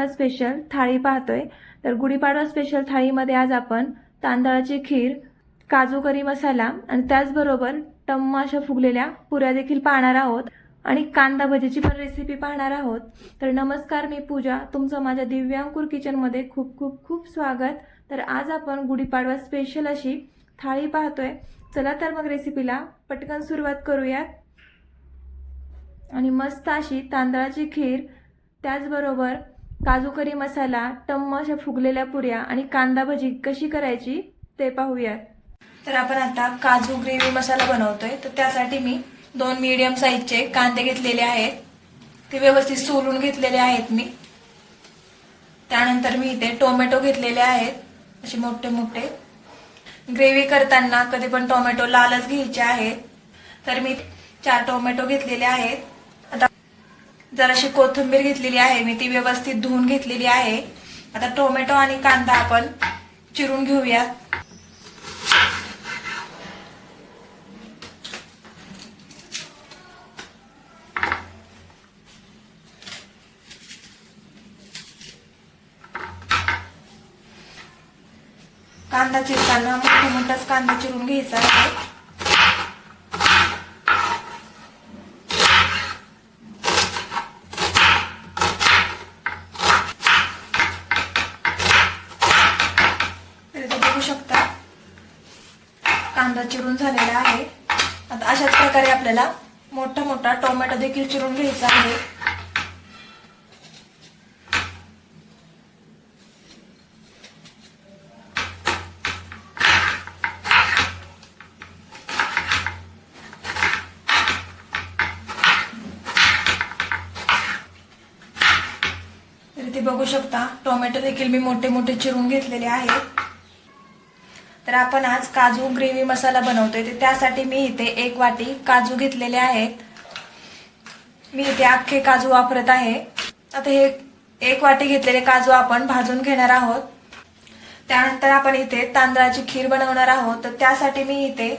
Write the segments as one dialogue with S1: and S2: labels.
S1: Gudi Padwa special थाळी पाहतोय. तर गुढीपाडवा स्पेशल थाळीमध्ये आज आपण तांदळाची खीर काजू करी मसाला आणि त्याचबरोबर टम्म अशा फुगलेल्या पुऱ्या देखील पाहणार आहोत. आणि कांदा भजीची पण रेसिपी पाहणार आहोत. तर नमस्कार मी पूजा. तुमचं माझ्या दिव्यांकुर किचनमध्ये खूप खूप खूप स्वागत. तर आज आपण गुढीपाडवा स्पेशल अशी थाळी पाहतोय. चला तर मग रेसिपीला पटकन सुरुवात करूयात. आणि मस्त अशी तांदळाची खीर त्याचबरोबर काजू करी मसाला टम्म अशा फुगलेल्या पुऱ्या आणि कांदा भजी कशी करायची ते पाहूया. तर आपण आता काजू ग्रेव्ही मसाला बनवतोय. तर त्यासाठी मी दोन मीडियम साईजचे कांदे घेतलेले आहेत. ते व्यवस्थित सोलून घेतलेले आहेत मी. त्यानंतर मी इथे टोमॅटो घेतलेले आहेत. असे मोठे मोठे. ग्रेव्ही करताना कधी पण टोमॅटो लालच घ्यायचे आहेत. तर मी चार टोमॅटो घेतलेले आहेत. जराशी कोथिंबीर घेतलेली आहे. मी ती व्यवस्थित धुवून घेतलेली आहे. आता टोमॅटो आणि कांदा आपण चिरून घेऊया. कांदा चिरताना मोठा मोठाच कांदा चिरून घ्यायचा आहे तर इथे बघू शकता कांदा चिरून झालेला आहे आता अशाच प्रकारे आपल्याला मोठा मोठा टोमॅटो देखील चिरून घ्यायचा आहे. बघू शकता टोमॅटो देखील मी मोठे मोठे चिरून घेतलेले आहेत. तर आपण आज काजू ग्रेव्ही मसाला बनवतोय. तर त्यासाठी मी इथे एक वाटी काजू घेतलेले आहेत. मी इथे अख्खे काजू वापरत आहे. आता हे एक वाटी घेतलेले काजू आपण भाजून घेणार आहोत. त्यानंतर आपण इथे तांदळाची खीर बनवणार आहोत. तर त्यासाठी मी इथे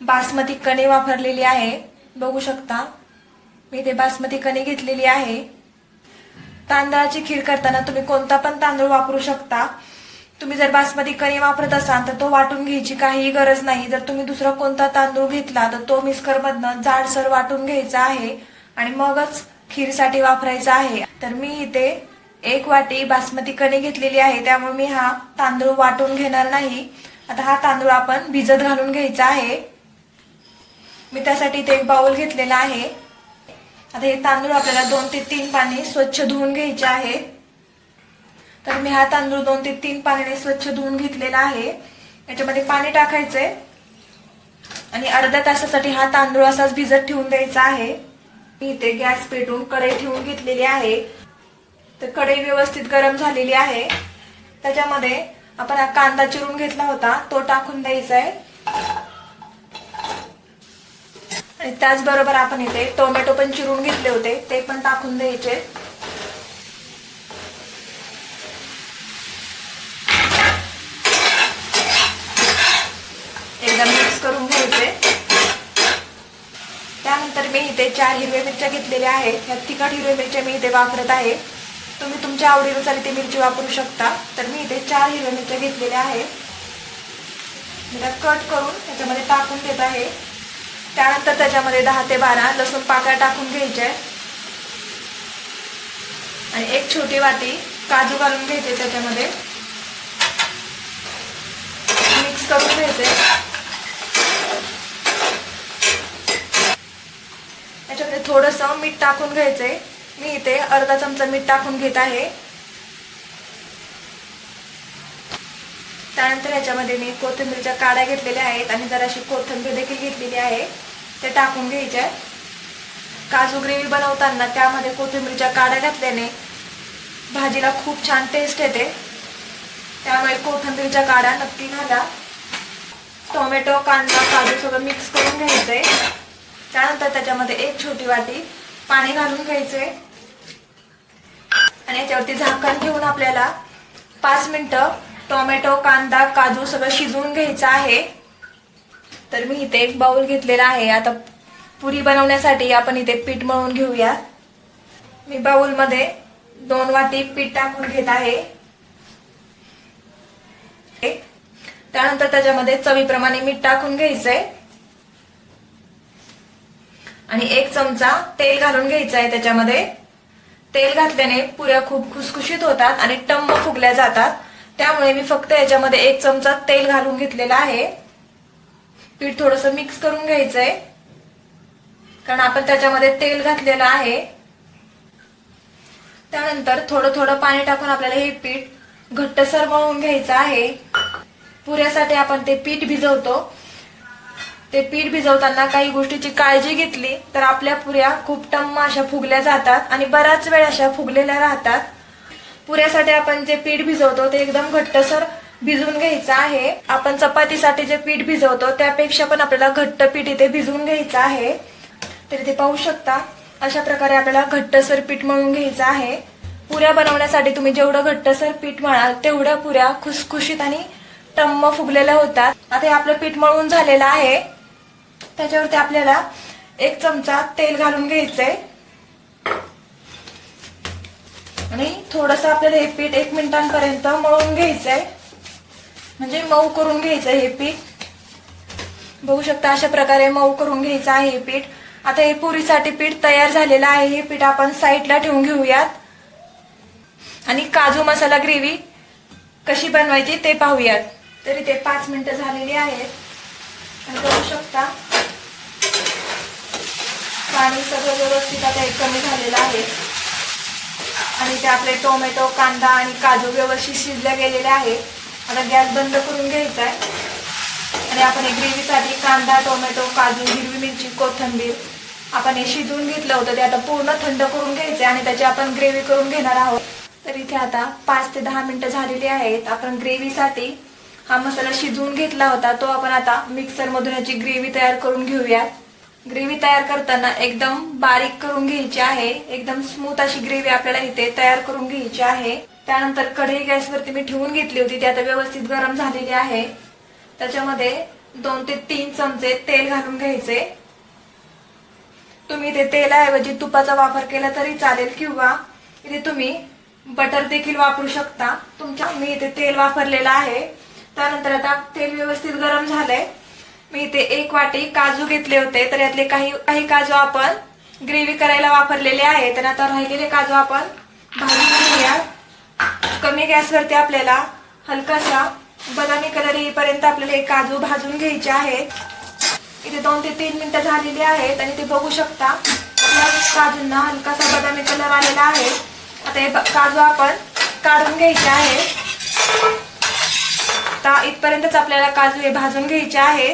S1: बासमती कणी वापरलेली आहे. बघू शकता. मी इथे बासमती कणी घेतलेली आहे. तांदळाची खीर करताना तुम्ही कोणता पण तांदूळ वापरू शकता. तुम्ही जर बासमती कणी वापरत असाल तर तो वाटून घ्यायची काहीही गरज नाही. जर तुम्ही दुसरा कोणता तांदूळ घेतला तर तो मिस्कर मधनं जाडसर वाटून घ्यायचा आहे आणि मगच खीरसाठी वापरायचा आहे. तर मी इथे एक वाटी बासमती कणी घेतलेली आहे. त्यामुळे मी हा तांदूळ वाटून घेणार नाही. आता हा तांदूळ आपण भिजत घालून घ्यायचा आहे. मी त्यासाठी इथे एक बाउल घेतलेला आहे. आता हे तांदूळ आपल्याला दोन ते तीन पाणी स्वच्छ धुवून घ्यायचे आहेत. तर मी हा तांदूळ दोन ते तीन पाण्याने स्वच्छ धुवून घेतलेला आहे. याच्यामध्ये पाणी टाकायचंय. आणि अर्ध्या तासासाठी हा तांदूळ असाच भिजत ठेवून द्यायचा आहे. मी इथे गॅस पेटून कढई ठेवून घेतलेली आहे. तर कढई व्यवस्थित गरम झालेली आहे. त्याच्यामध्ये आपण हा कांदा चिरून घेतला होता तो टाकून द्यायचा आहे आणि त्याचबरोबर आपण इथे टोमॅटो पण चिरून घेतले होते ते पण टाकून द्यायचे एकदम मिक्स करून घ्यायचे त्यानंतर मी इथे चार हिरव्या मिरच्या घेतलेल्या आहेत. ह्या तिखट हिरव्या मिरच्या मी इथे वापरत आहे. तुम्ही तुमच्या आवडीनुसार इथे मिरची वापरू शकता. तर मी इथे चार हिरव्या मिरच्या घेतलेल्या आहेत. त्या कट करून त्याच्यामध्ये टाकून देत आहे. त्यानंतर त्याच्यामध्ये दहा ते बारा लसूण पाकळ्या टाकून घ्यायच्या आणि एक छोटी वाटी काजू घालून घ्यायचे त्याच्यामध्ये. मिक्स करून घ्यायचे. त्याच्यामध्ये थोडंसं मीठ टाकून घ्यायचंय. मी इथे अर्धा चमचा मीठ टाकून घेत आहे. त्यानंतर याच्यामध्ये मी कोथिंबीरच्या काड्या घेतलेल्या आहेत आणि जराशी कोथिंबीर देखील घेतलेली आहे. ते टाकून घ्यायच्या. काजू ग्रेव्ही बनवताना त्यामध्ये कोथिंबीरच्या काड्या घातल्याने भाजीला खूप छान टेस्ट येते. त्यामुळे कोथिंबीरच्या काड्या नक्की घाला. टोमॅटो कांदा काजू सगळं मिक्स करून घ्यायचंय. त्यानंतर त्याच्यामध्ये एक छोटी वाटी पाणी घालून घ्यायचे. आणि याच्यावरती झाकण ठेवून आपल्याला पाच मिनिटं टोमॅटो कांदा काजू सगळं शिजवून घ्यायचं आहे. तर मी इथे एक बाउल घेतलेला आहे. आता पुरी बनवण्यासाठी आपण इथे पीठ मळून घेऊया. मी बाउलमध्ये दोन वाटी पीठ टाकून घेत आहे. त्यानंतर त्याच्यामध्ये चवीप्रमाणे मीठ टाकून घ्यायचंय. आणि एक चमचा तेल घालून घ्यायचा आहे त्याच्यामध्ये. तेल घातल्याने पुऱ्या खूप खुसखुशीत होतात आणि टम्म फुगल्या जातात. त्यामुळे मी फक्त याच्यामध्ये एक चमचा तेल घालून घेतलेला आहे. पीठ थोडस मिक्स करून घ्यायचंय. कारण आपण त्याच्यामध्ये तेल घातलेलं आहे. त्यानंतर थोडं थोडं पाणी टाकून आपल्याला हे पीठ घट्टसर मळून घ्यायचं आहे. पुऱ्यासाठी आपण ते पीठ भिजवतो. ते पीठ भिजवताना काही गोष्टीची काळजी घेतली तर आपल्या पुऱ्या खूप टम्म अशा फुगल्या जातात आणि बराच वेळ अशा फुगलेल्या राहतात. पुऱ्यासाठी आपण जे पीठ भिजवतो ते एकदम घट्टसर भिजवून घ्यायचं आहे. आपण चपातीसाठी जे पीठ भिजवतो त्यापेक्षा पण आपल्याला घट्ट पीठ इथे भिजवून घ्यायचं आहे. तर इथे पाहू शकता अशा प्रकारे आपल्याला घट्टसर पीठ मळून घ्यायचं आहे. पुऱ्या बनवण्यासाठी तुम्ही जेवढं घट्टसर पीठ मळाल तेवढ्या पुऱ्या खुसखुशीत आणि टम्म फुगलेल्या होतात. आता हे आपलं पीठ मळून झालेलं आहे. त्याच्यावरती आपल्याला एक चमचा तेल घालून घ्यायचंय. आणि थोडस आपल्याला हे पीठ एक मिनिटांपर्यंत मळून घ्यायचंय. म्हणजे मऊ करून घ्यायचंय हे पीठ. बघू शकता अशा प्रकारे मऊ करून घ्यायचं आहे हे पीठ. आता हे पुरीसाठी पीठ तयार झालेलं आहे. हे पीठ आपण साईडला ठेवून घेऊयात. आणि काजू मसाला ग्रेव्ही कशी बनवायची ते पाहूयात. तरी ते पाच मिनिटं झालेली आहेत. आणि बघू शकता. पाणी सगळं व्यवस्थित आता एक कमी झालेलं आहे. आणि ते आपले टोमॅटो कांदा आणि काजू व्यवस्थित शिजल्या गेलेले आहेत आता गॅस बंद करून घ्यायचा आहे आणि आपण हे ग्रेव्हीसाठी कांदा टोमॅटो काजू हिरवी मिरची कोथिंबीर आपण हे शिजवून घेतलं होतं. ते आता पूर्ण थंड करून घ्यायचे आणि त्याची आपण ग्रेव्ही करून घेणार आहोत. तर इथे आता पाच ते दहा मिनिटं झालेली आहेत. आपण ग्रेव्हीसाठी हा मसाला शिजवून घेतला होता तो आपण आता मिक्सर मधून याची ग्रेव्ही तयार करून घेऊयात. ग्रेव्ही तयार करताना एकदम बारीक करून घ्यायची आहे. एकदम स्मूथ अशी ग्रेव्ही आपल्याला इथे तयार करून घ्यायची आहे. त्यानंतर कढई गॅसवरती मी ठेवून घेतली होती ती आता व्यवस्थित गरम झालेली आहे. त्याच्यामध्ये दोन ते तीन चमचे तेल घालून घ्यायचे. तुम्ही इथे तेलाऐवजी तुपाचा वापर केला तरी चालेल किंवा इथे तुम्ही बटर देखील वापरू शकता. तुमच्या मी इथे तेल वापरलेलं आहे. त्यानंतर आता तेल व्यवस्थित गरम झालंय. मी इथे एक वाटी काजू घेतले होते तर यातले काही काही काजू आपण ग्रेव्ही करायला वापरलेले आहे तर आता राहिलेले काजू आपण भाजून घेऊया कमी गॅसवरती आपल्याला हलकासा बदामी कलर येईपर्यंत आपल्याला हे काजू भाजून घ्यायचे आहेत. इथे दोन ते तीन मिनिटं झालेली आहेत आणि ते बघू शकता. आपल्या काजूंना हलकासा बदामी कलर आलेला आहे. आता हे ब- काजू आपण काढून घ्यायचे आहे आता इथपर्यंतच आपल्याला काजू हे भाजून घ्यायचे आहे.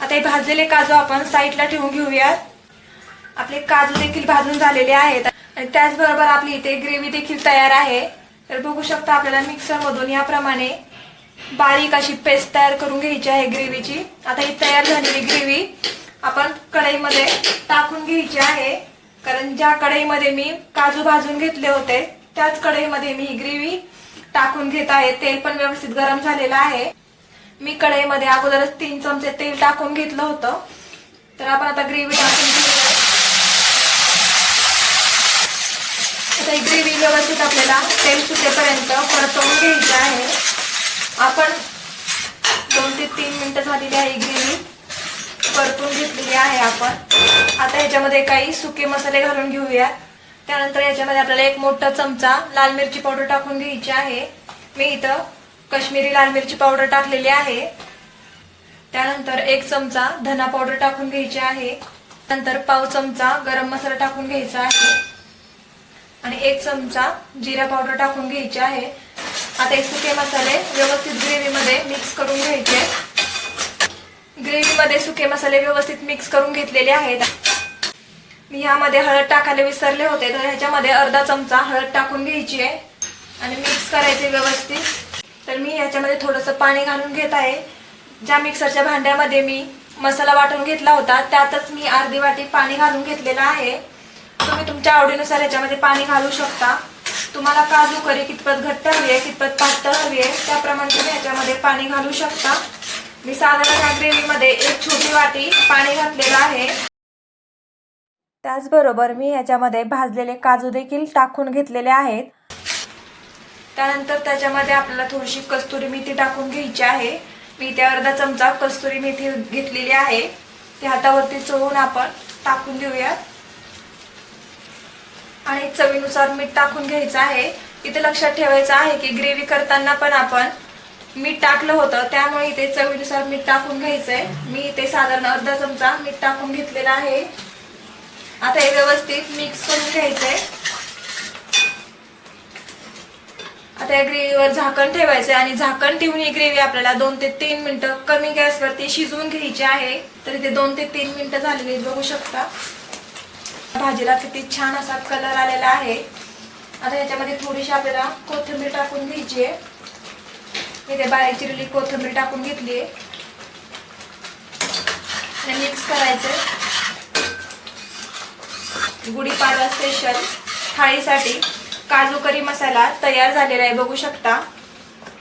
S1: आता हे भाजलेले काजू आपण साईडला ठेवून घेऊयात. आपले काजू देखील भाजून झालेले आहेत. आणि त्याचबरोबर आपली इथे ग्रेव्ही देखील तयार आहे. तर बघू शकता आपल्याला मिक्सरमधून याप्रमाणे बारीक अशी पेस्ट तयार करून घ्यायची आहे ग्रेव्हीची. आता ही तयार झालेली ग्रेव्ही आपण कढईमध्ये टाकून घ्यायची आहे. कारण ज्या कढईमध्ये मी काजू भाजून घेतले होते त्याच कढईमध्ये मी ही ग्रेव्ही टाकून घेत आहे. तेल पण व्यवस्थित गरम झालेलं आहे. मी कढईमध्ये अगोदरच तीन चमचे तेल टाकून घेतलं होतं. तर आपण आता ग्रेव्ही टाकून घेऊया. आता ग्रेव्ही व्यवस्थित आपल्याला तेल सुटेपर्यंत परतवून घ्यायचं आहे. आपण दोन ते तीन मिनिटं झालेली आहे ग्रेव्ही परतून घेतलेली आहे आपण. आता ह्याच्यामध्ये काही सुके मसाले घालून घेऊया त्यानंतर याच्यामध्ये आपल्याला एक मोठा चमचा लाल मिरची पावडर टाकून घ्यायची आहे. मी इथं कश्मीरी लाल मिरची पावडर टाकलेली आहे. त्यानंतर एक चमचा धना पावडर टाकून घ्यायची आहे. नंतर पाव चमचा गरम मसाला टाकून घ्यायचा आहे. आणि एक चमचा जिरा पावडर टाकून घ्यायची आहे. आता हे सुके मसाले व्यवस्थित ग्रेव्हीमध्ये मिक्स करून घ्यायचे ग्रेव्हीमध्ये सुके मसाले व्यवस्थित मिक्स करून घेतलेले आहेत. मी ह्यामध्ये हळद टाकायला विसरले होते तर ह्याच्यामध्ये अर्धा चमचा हळद टाकून घ्यायची आहे आणि मिक्स करायचे व्यवस्थित. तर मी ह्याच्यामध्ये थोडंसं पाणी घालून घेत आहे. ज्या मिक्सरच्या भांड्यामध्ये मी मसाला वाटून घेतला होता त्यातच मी अर्धी वाटी पाणी घालून घेतलेलं आहे. तुम्ही तुमच्या आवडीनुसार ह्याच्यामध्ये पाणी घालू शकता. तुम्हाला काजू करी कितपत घट्ट हवी आहे कितपत पातळ हवी आहे त्याप्रमाणे तुम्ही ह्याच्यामध्ये पाणी घालू शकता. मी साधारण ह्या ग्रेव्हीमध्ये एक छोटी वाटी पाणी घातलेलं आहे. त्याचबरोबर मी याच्यामध्ये भाजलेले काजू देखील टाकून घेतलेले आहेत. त्यानंतर त्याच्यामध्ये आपल्याला थोडीशी कस्तुरी मेथी टाकून घ्यायची आहे. मी त्या अर्धा चमचा कस्तुरी मेथी घेतलेली आहे. ती हातावरती चोळून आपण टाकून देऊयात. आणि चवीनुसार मीठ टाकून घ्यायचं आहे. इथे लक्षात ठेवायचं आहे की ग्रेव्ही करताना पण आपण मीठ टाकलं होतं त्यामुळे इथे चवीनुसार मीठ टाकून घ्यायचंय. मी इथे साधारण अर्धा चमचा मीठ टाकून घेतलेला आहे. आता हे व्यवस्थित मिक्स करून घ्यायचंय. आता या ग्रेव्हीवर झाकण ठेवायचंय आणि झाकण ठेवून ही ग्रेव्ही आपल्याला दोन ते तीन मिनिटं कमी गॅसवरती शिजवून घ्यायची आहे. तर इथे दोन ते तीन मिनिटं झालेली बघू शकता. भाजीला किती छान असा कलर आलेला आहे. आता ह्याच्यामध्ये थोडीशी आपल्याला कोथिंबीर टाकून घ्यायची आहे. इथे बारीक चिरली कोथिंबीर टाकून घेतली आहे. मिक्स करायचं गुढीपाडवा स्पेशल थाळीसाठी काजू करी मसाला तयार झालेला आहे बघू शकता.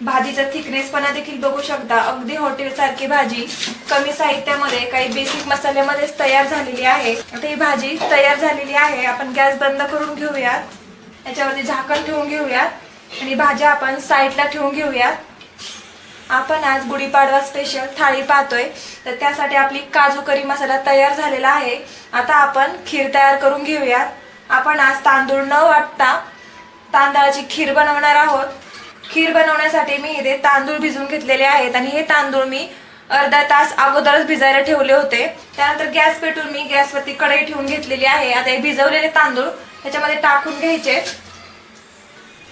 S1: भाजीचा थिकनेसपणा देखील बघू शकता. अगदी हॉटेल सारखी भाजी कमी साहित्यामध्ये काही बेसिक मसाल्यामध्येच तयार झालेली आहे. आता ही भाजी तयार झालेली आहे. आपण गॅस बंद करून घेऊयात. याच्यावरती झाकण ठेवून घेऊयात. आणि भाज्या आपण साईडला ठेवून घेऊयात. आपण आज गुढीपाडवा स्पेशल थाळी पाहतोय. तर त्यासाठी आपली काजू करी मसाला तयार झालेला आहे. आता आपण खीर तयार करून घेऊयात. आपण आज तांदूळ न वाटता तांदळाची खीर बनवणार आहोत. खीर बनवण्यासाठी मी इथे तांदूळ भिजवून घेतलेले आहेत आणि हे तांदूळ मी अर्धा तास अगोदरच भिजायला ठेवले होते. त्यानंतर गॅस पेटून मी गॅसवरती कढई ठेवून घेतलेली आहे. आता हे भिजवलेले तांदूळ त्याच्यामध्ये टाकून घ्यायचे.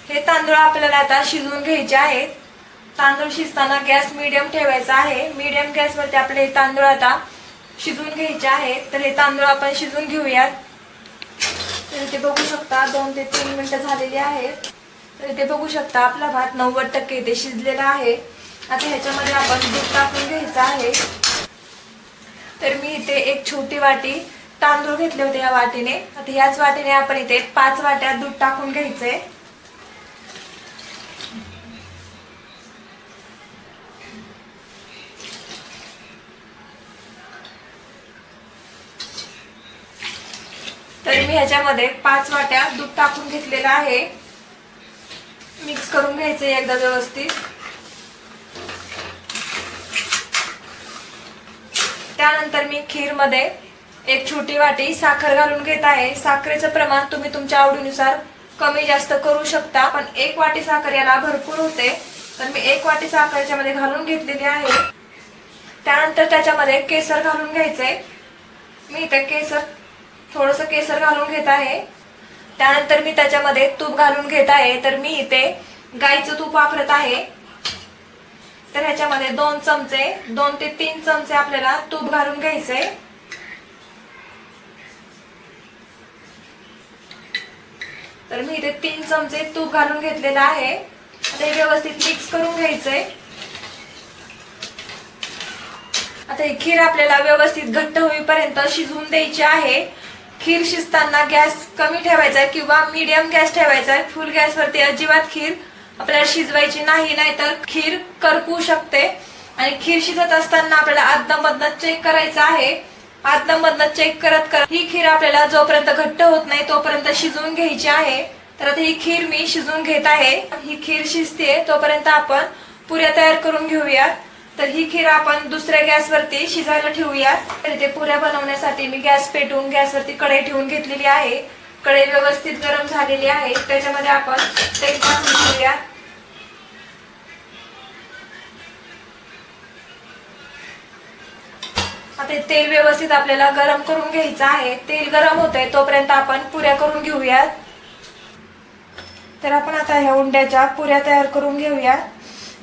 S1: हे तांदूळ आपल्याला आता शिजवून घ्यायचे आहेत. तांदूळ शिजताना गॅस मिडियम ठेवायचा आहे. मिडियम गॅसवरती आपले हे तांदूळ आता शिजवून घ्यायचे आहे. तर हे तांदूळ आपण शिजवून घेऊयात. तर इथे बघू शकता दोन ते तीन मिनिटं झालेली आहेत. तर इथे बघू शकता आपला भात नव्वद टक्के इथे शिजलेला आहे. आता ह्याच्यामध्ये आपण दूध टाकून घ्यायचं आहे. तर मी इथे एक छोटी वाटी तांदूळ घेतले होते या वाटीने. आता ह्याच वाटीने आपण इथे पाच वाट्या दूध टाकून घ्यायचंय. तर मी ह्याच्यामध्ये पाच वाट्या दूध टाकून घेतलेलं आहे. मिक्स करून घ्यायचं एकदा व्यवस्थित. त्यानंतर मी खीरमध्ये एक छोटी वाटी साखर घालून घेत आहे. साखरेचं प्रमाण तुम्ही तुमच्या आवडीनुसार कमी जास्त करू शकता पण एक वाटी साखर याला भरपूर होते. तर मी एक वाटी साखर याच्यामध्ये घालून घेतलेली आहे. त्यानंतर त्याच्यामध्ये केसर घालून घ्यायचंय. मी इथे केसर थोडस केसर घालून घेत आहे. त्यानंतर मी त्याच्यामध्ये तूप घालून घेत आहे. तर मी इथे गाईचं तूप वापरत आहे. तर ह्याच्यामध्ये दोन चमचे दोन ते तीन चमचे आपल्याला तूप घालून घ्यायचे. तर मी इथे तीन चमचे तूप घालून घेतलेलं आहे. आता हे व्यवस्थित मिक्स करून घ्यायचंय आता ही खीर आपल्याला व्यवस्थित घट्ट होईपर्यंत शिजवून द्यायची आहे. खीर शिजताना गॅस कमी ठेवायचा आहे किंवा मीडियम गॅस ठेवायचा आहे. फुल गॅसवरती अजिबात खीर आपल्याला शिजवायची नाही नाहीतर खीर करपू शकते. आणि खीर शिजत असताना आपल्याला आतमधनं चेक करायचं आहे. आतमधनं चेक करत करत ही खीर आपल्याला जोपर्यंत घट्ट होत नाही तोपर्यंत शिजवून घ्यायची आहे. तर आता ही खीर मी शिजवून घेत आहे. ही खीर शिजते तोपर्यंत आपण पुऱ्या तयार करून घेऊयात. तर ही खीर आपण दुसऱ्या गॅसवरती शिजायला ठेवूया. तर इथे पुऱ्या बनवण्यासाठी मी गॅस पेटवून गॅसवरती कढई ठेवून घेतलेली आहे. कढई व्यवस्थित गरम झालेली आहे. त्याच्यामध्ये आपण तेल टाकून घेऊया आता तेल व्यवस्थित आपल्याला गरम करून घ्यायचं आहे. तेल गरम होत आहे तोपर्यंत आपण पुऱ्या करून घेऊयात. तर आपण आता ह्या उंड्याच्या पुऱ्या तयार करून घेऊयात.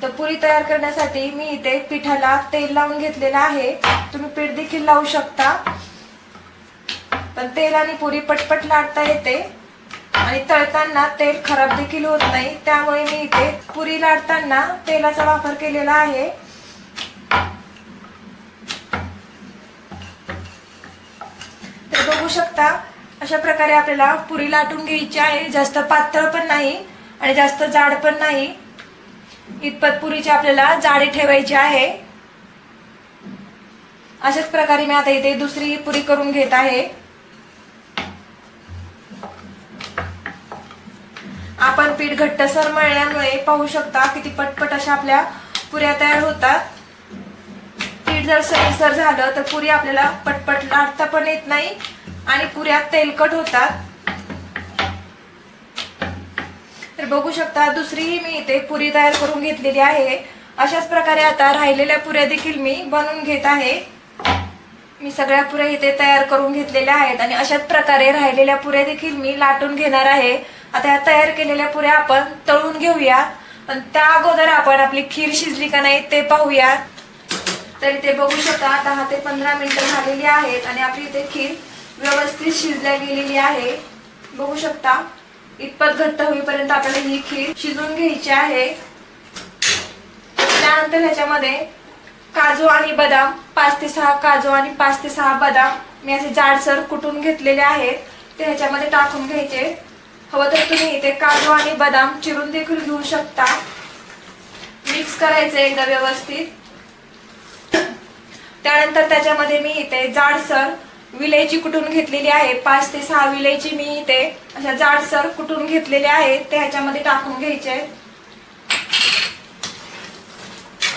S1: तर पुरी तयार करण्यासाठी मी इथे पिठाला तेल लावून घेतलेलं आहे. तुम्ही पीठ देखील लावू शकता. पण तेल आणि पुरी पटपट लाटता येते. आणि तळताना तेल खराब देखील होत नाही. त्यामुळे मी इथे पुरी लाटताना तेलाचा वापर केलेला आहे. तर बघू शकता अशा प्रकारे आपल्याला पुरी लाटून घ्यायची आहे. जास्त पातळ पण नाही आणि जास्त जाड पण नाही. इतपत पुरीची आपल्याला जाडी ठेवायची आहे. अशाच प्रकारे मी आता इथे दुसरी पुरी करून घेत आहे. आपण पीठ घट्टसर मळल्यामुळे पाहू शकता किती पटपट अशा आपल्या पुऱ्या तयार होतात. पीठ जर सैलसर झालं तर पुरी आपल्याला पटपट लाटता पण येत नाही आणि पुऱ्या तेलकट होतात. तर बघू शकता दुसरीही मी इथे पुरी तयार करून घेतलेली आहे. अशाच प्रकारे आता राहिलेल्या पुऱ्या देखील मी बनवून घेत आहे. मी सगळ्या पुऱ्या इथे तयार करून घेतलेल्या आहेत आणि अशाच प्रकारे राहिलेल्या पुऱ्या देखील मी लाटून घेणार आहे. आता या तयार केलेल्या पुऱ्या आपण तळून घेऊया. पण त्या अगोदर आपण आपली खीर शिजली का नाही ते पाहूयात. तर इथे बघू शकता दहा ते पंधरा मिनिटं झालेली आहेत आणि आपली इथे खीर व्यवस्थित शिजल्या गेलेली आहे. बघू शकता. इतपत घट्ट होईपर्यंत आपल्याला ही खीर शिजवून घ्यायची आहे. त्यानंतर ह्याच्यामध्ये काजू आणि बदाम पाच ते सहा काजू आणि पाच ते सहा बदाम मी असे जाडसर कुटून घेतलेले आहेत. ते ह्याच्यामध्ये टाकून घ्यायचे. हवं तर तुम्ही इथे काजू आणि बदाम चिरून देखील घेऊ शकता. मिक्स करायचं एकदा व्यवस्थित. त्यानंतर त्याच्यामध्ये मी इथे जाडसर विलायची कुठून घेतलेली आहे? पाच ते सहा विलायची मी इथे अशा जाडसर कुठून घेतलेले आहेत ते ह्याच्यामध्ये टाकून घ्यायचे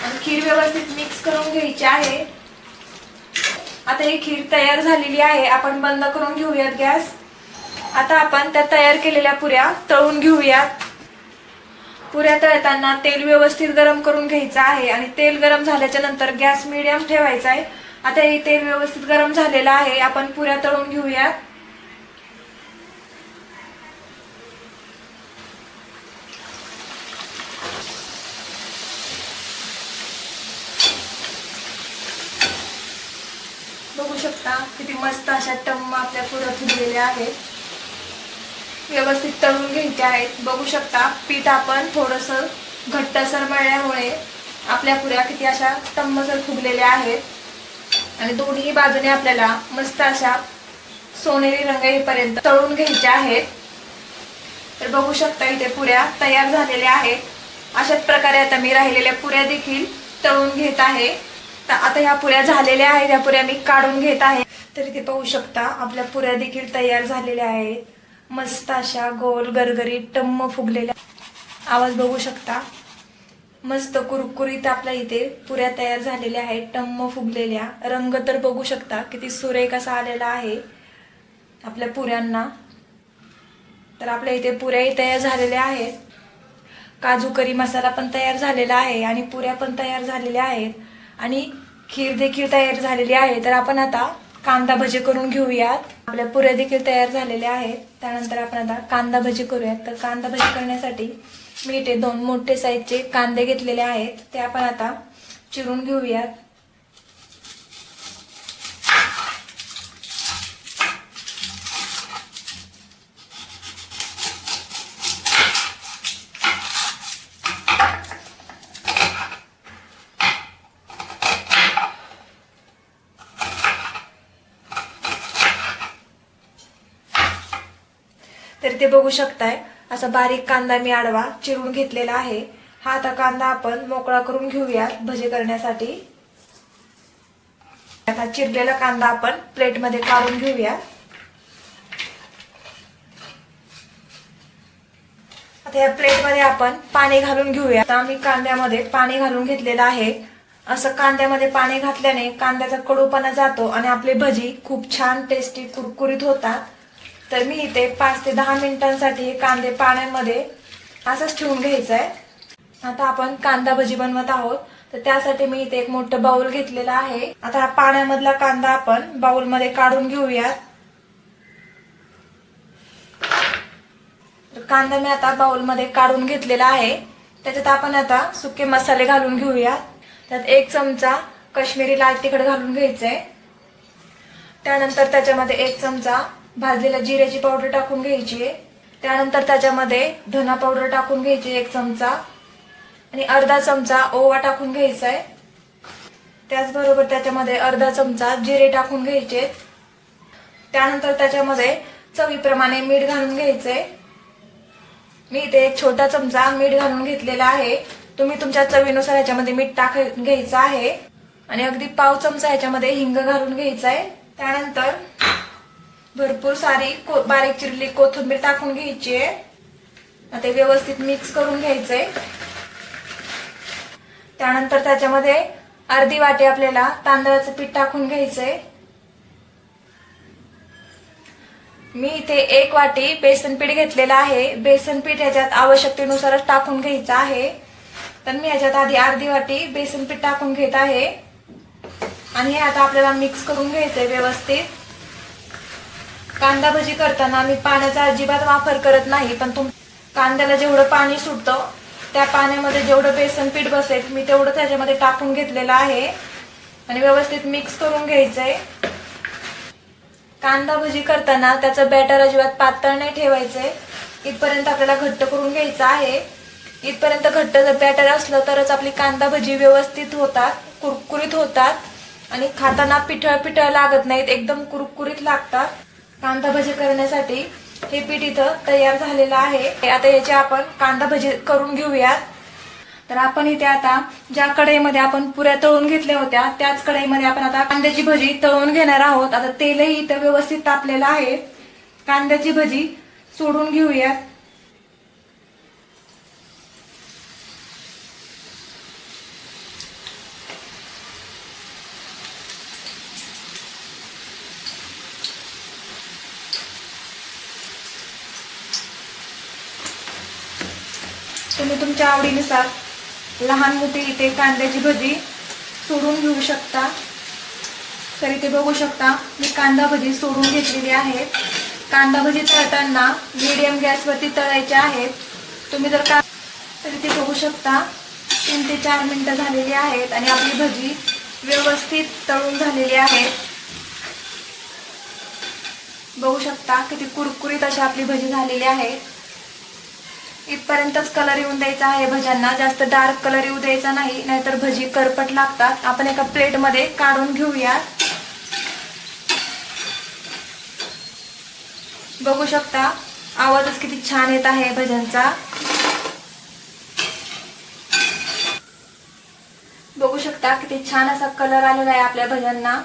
S1: आणि खीर व्यवस्थित मिक्स करून घ्यायची आहे. आता ही खीर तयार झालेली आहे. आपण बंद करून घेऊयात गॅस. आता आपण त्या तयार केलेल्या पुऱ्या तळून घेऊयात. पुऱ्या तळताना तेल व्यवस्थित गरम करून घ्यायचं आहे. आणि तेल गरम झाल्याच्यानंतर गॅस मिडियम ठेवायचा आहे. आता इथे व्यवस्थित गरम झालेलं आहे. आपण पुऱ्या तळून घेऊयात. बघू शकता किती मस्त अशा टम्म आपल्या पुऱ्या फुगलेल्या आहेत. व्यवस्थित तळून घ्यायचे आहेत. बघू शकता पीठ आपण थोडस घट्टसर मळल्यामुळे आपल्या पुऱ्या किती अशा टम्मसर फुगलेल्या आहेत. आणि दोन्ही बाजूने आपल्याला मस्त अशा सोनेरी रंग येईपर्यंत तळून घ्यायच्या आहेत. तर बघू शकता इथे पुऱ्या तयार झालेल्या आहेत. अशाच प्रकारे आता मी राहिलेल्या पुऱ्या देखील तळून घेत आहे. तर आता ह्या पुऱ्या झालेल्या आहेत. ह्या पुऱ्या मी काढून घेत आहे. तर इथे पाहू शकता आपल्या पुऱ्या देखील तयार झालेल्या आहेत. मस्त अशा गोल गरगरी टम्म फुगलेल्या. आवाज बघू शकता. मस्त कुरकुरीत आपल्या इथे पुऱ्या तयार झालेल्या आहेत टम्म फुगलेल्या. रंग तर बघू शकता किती सुरेख असा आलेला आहे आपल्या पुऱ्यांना. तर आपल्या इथे पुऱ्याही तयार झालेल्या आहेत. काजू करी मसाला पण तयार झालेला आहे आणि पुऱ्या पण तयार झालेल्या आहेत. आणि खीर देखील तयार झालेली आहे. तर आपण आता कांदा भजी करून घेऊयात. आपल्या पुऱ्या देखील तयार झालेल्या आहेत. त्यानंतर आपण आता कांदा भजी करूयात. तर कांदा भजी करण्यासाठी मी इथे दोन मोठे साईजचे कांदे घेतलेले आहेत ते आपण आता चिरून घेऊयात. तर ते बघू शकताय असा बारीक कांदा मी आडवा चिरून घेतलेला आहे. हा आता कांदा आपण मोकळा करून घेऊयात भजी करण्यासाठी. आता चिरलेला कांदा आपण प्लेटमध्ये काढून घेऊया आता या प्लेटमध्ये आपण पाणी घालून घेऊया आता आम्ही कांद्यामध्ये पाणी घालून घेतलेलं आहे. असं कांद्यामध्ये पाणी घातल्याने कांद्याचा कडूपणा जातो आणि आपली भजी खूप छान टेस्टी कुरकुरीत होतात. तर मी इथे पाच ते दहा मिनिटांसाठी कांदे पाण्यामध्ये असंच ठेवून घ्यायचं आहे आता आपण कांदा भजी बनवत आहोत. तर त्यासाठी मी इथे एक मोठं बाउल घेतलेला आहे. आता हा पाण्यामधला कांदा आपण बाउलमध्ये काढून घेऊयात. तर कांदा मी आता बाउलमध्ये काढून घेतलेला आहे. त्याच्यात आपण आता सुके मसाले घालून घेऊया त्यात एक चमचा काश्मीरी लाल तिखट घालून घ्यायचंय. त्यानंतर त्याच्यामध्ये एक चमचा भाजलेल्या जिऱ्याची पावडर टाकून घ्यायची. आहे त्यानंतर त्याच्यामध्ये धना पावडर टाकून घ्यायची एक चमचा. आणि अर्धा चमचा ओवा टाकून घ्यायचा आहे. त्याचबरोबर त्याच्यामध्ये अर्धा चमचा जिरे टाकून घ्यायचे. त्यानंतर त्याच्यामध्ये चवीप्रमाणे मीठ घालून घ्यायचंय मी इथे एक छोटा चमचा मीठ घालून घेतलेला आहे. तुम्ही तुमच्या चवीनुसार ह्याच्यामध्ये मीठ टाक घ्यायचं आहे. आणि अगदी पाव चमचा ह्याच्यामध्ये हिंग घालून घ्यायचा आहे. त्यानंतर भरपूर सारी को बारीक चिरली कोथिंबीर टाकून घ्यायची आहे. आता ते व्यवस्थित मिक्स करून घ्यायचंय. त्यानंतर त्याच्यामध्ये अर्धी वाटी आपल्याला तांदळाचं पीठ टाकून घ्यायचंय. मी इथे एक वाटी बेसन पीठ घेतलेलं आहे. बेसन पीठ ह्याच्यात आवश्यकतेनुसारच टाकून घ्यायचं आहे. तर मी ह्याच्यात आधी अर्धी वाटी बेसन पीठ टाकून घेत आहे. आणि हे आता आपल्याला मिक्स करून घ्यायचंय व्यवस्थित. कांदा भजी करताना मी पाण्याचा अजिबात वापर करत नाही पण तुम कांद्याला जेवढं पाणी सुटतं त्या पाण्यामध्ये जेवढं बेसन पीठ बसेल मी तेवढं त्याच्यामध्ये टाकून घेतलेलं आहे. आणि व्यवस्थित मिक्स करून घ्यायचंय. कांदा भजी करताना त्याचं बॅटर अजिबात पातळ नाही ठेवायचंय. इथपर्यंत आपल्याला घट्ट करून घ्यायचं आहे. इथपर्यंत घट्ट जर बॅटर असलं तरच आपली कांदा भजी व्यवस्थित होतात कुरकुरीत होतात. आणि खाताना पिठळ पिठळ लागत नाहीत एकदम कुरकुरीत लागतात. कांदा भजी करण्यासाठी हे पीठ इथं तयार झालेलं आहे. आता याचे आपण कांदा भजी करून घेऊयात. तर आपण इथे आता ज्या कढईमध्ये आपण पुऱ्या तळून घेतल्या होत्या त्याच कढईमध्ये आपण आता कांद्याची भजी तळून घेणार आहोत. आता तेलही इथं व्यवस्थित तापलेलं आहे. कांद्याची भजी सोडून घेऊयात तुम्ही तुमच्या आवडीनुसार लहान मोठी इथे कांद्याची भजी सोडून घेऊ शकता. तर इथे बघू शकता मी कांदा भजी सोडून घेतलेली आहे. कांदा भजी तळताना मिडियम गॅसवरती तळायचे आहेत. तुम्ही जर का तर इथे बघू शकता तीन ते चार मिनिटं झालेली आहेत आणि आपली भजी व्यवस्थित तळून झालेली आहे. बघू शकता किती कुरकुरीत अशी आपली भजी झालेली आहे. इथपर्यंतच कलर येऊन द्यायचा आहे भज्यांना. जास्त डार्क कलर येऊ द्यायचा नाही नाहीतर भजी करपट लागतात. आपण एका प्लेटमध्ये काढून घेऊया. बघू शकता आवाजच किती छान येत आहे भज्यांचा. बघू शकता किती छान असा कलर आलेला आहे आपल्या भज्यांना.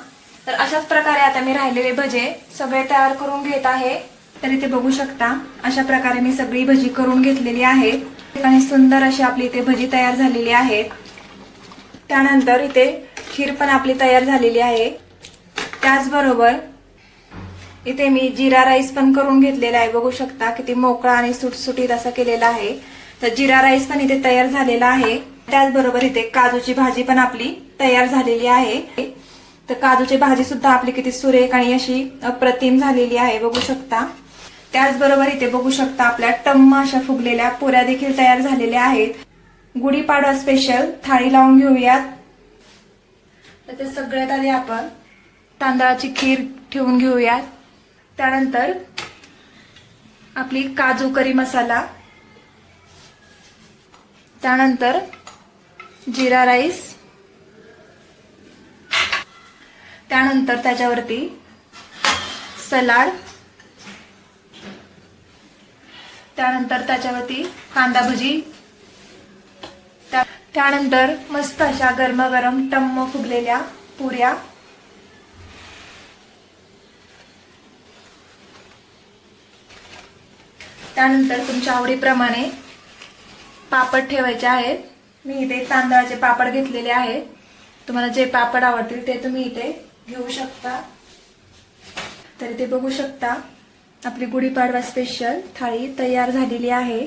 S1: तर अशाच प्रकारे आता मी राहिलेले भजे सगळे तयार करून घेत आहे. तर इथे बघू शकता. अशा प्रकारे मी सगळी भजी करून घेतलेली आहे. आणि सुंदर अशी आपली इथे भजी तयार झालेली आहे. त्यानंतर इथे खीर पण आपली तयार झालेली आहे. त्याचबरोबर इथे मी जिरा राईस पण करून घेतलेला आहे. बघू शकता किती मोकळा आणि सुटसुटीत असा केलेला आहे. तर जिरा राईस पण इथे तयार झालेला आहे. त्याचबरोबर इथे काजूची भाजी पण आपली तयार झालेली आहे. तर काजूची भाजी सुद्धा आपली किती सुरेख आणि अशी अप्रतिम झालेली आहे. बघू शकता. त्याचबरोबर इथे बघू शकता आपल्या टम्म अशा फुगलेल्या पुऱ्या देखील तयार झालेल्या आहेत. गुढीपाडवा स्पेशल थाळी लावून घेऊयात. तर ते सगळ्यात आधी आपण तांदळाची खीर ठेवून घेऊयात. त्यानंतर आपली काजू करी मसाला. त्यानंतर जिरा राईस. त्यानंतर त्याच्यावरती सलाड. त्यानंतर त्याच्यावरती कांदा भजी. त्या- त्यानंतर मस्त अशा गरमागरम टम्म फुगलेल्या पुऱ्या. त्यानंतर तुमच्या आवडीप्रमाणे पापड ठेवायचे आहेत. मी इथे तांदळाचे पापड घेतलेले आहेत. तुम्हाला जे पापड आवडतील ते तुम्ही इथे घेऊ शकता. तरी ते बघू शकता. आपली गुढीपाडवा स्पेशल थाळी तयार झालेली आहे.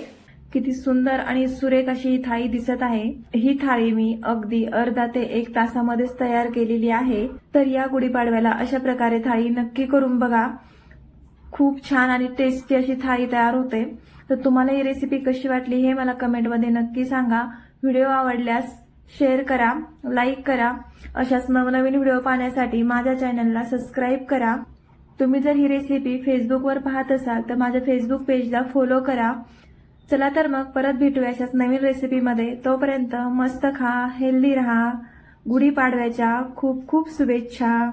S1: किती सुंदर आणि सुरेख अशी ही थाळी दिसत आहे. ही थाळी मी अगदी अर्धा ते एक तासामध्येच तयार केलेली आहे. तर या गुढीपाडव्याला अशा प्रकारे थाळी नक्की करून बघा. खूप छान आणि टेस्टी अशी थाळी तयार होते. तर तुम्हाला ही रेसिपी कशी वाटली हे मला कमेंटमध्ये नक्की सांगा. व्हिडिओ आवडल्यास शेअर करा लाईक करा. अशाच नवनवीन व्हिडिओ पाहण्यासाठी माझ्या चॅनलला सबस्क्राईब करा. तुम्ही जर ही रेसिपी फेसबुकवर पाहत असाल तर माझ्या फेसबुक पेजला फॉलो करा. चला तर मग परत भेटूया अशाच नवीन रेसिपीमध्ये तोपर्यंत मस्त खा हेल्दी राहा. गुढीपाडव्याच्या खूप खूप शुभेच्छा.